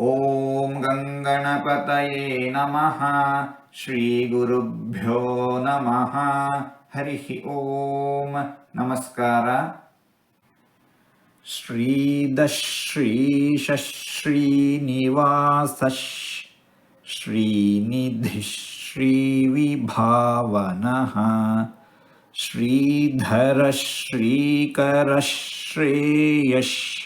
ॐ गङ्गणपतये नमः श्रीगुरुभ्यो नमः। हरिः ॐ नमस्कार। श्रीदश्रीश्रीनिवास श्रीनिधि श्रीविभावनः श्रीधरश्रीकरश्रेयस्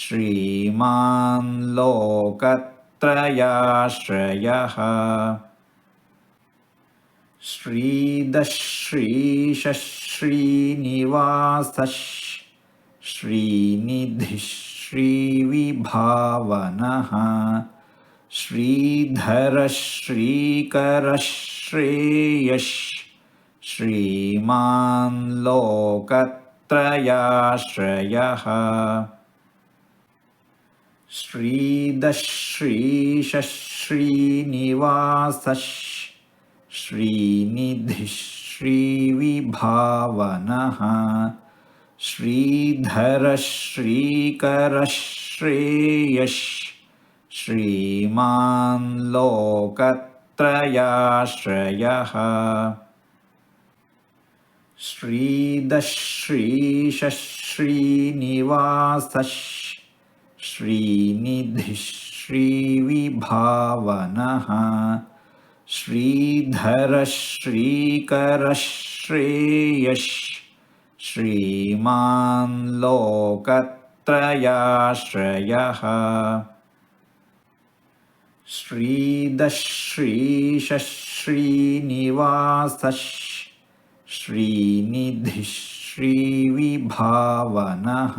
श्रीमान् लोकत्रयाश्रयः श्रीदश्रीशश्रीनिवासः श्रीनिधिश्रीविभावनः श्रीधरश्रीकरश्रेयः श्रीमान् लोकत्रयाश्रयः श्रीदश्रीशश्रीनिवासः श्रीनिधिश्रीविभावनः श्रीधरश्रीकरश्रेयः श्रीमान् लोकत्रयाश्रयः श्रीदश्रीशश्रीनिवासः श्रीनिधिश्रीविभावनः श्रीधरश्रीकरश्रेयः श्रीमान् लोकत्रयाश्रयः श्रीदश्रीशश्रीनिवासः श्रीनिधिश्रीविभावनः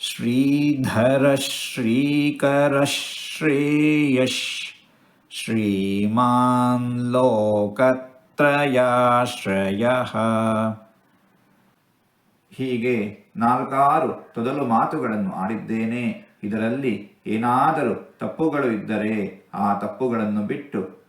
श्रीधरश्रीकरश्रेयः श्रीमान् ಲೋಕತ್ರಯಾಶ್ರಯಃ ಹೀಗೆ ನಾಲ್ಕಾರು ತೊದಲು ಮಾತುಗಳನ್ನು ಆಡಿದ್ದೇನೆ ಇದರಲ್ಲಿ ಏನಾದರೂ ತಪ್ಪುಗಳು ಇದ್ದರೆ ಆ ತಪ್ಪುಗಳನ್ನು ಬಿಟ್ಟು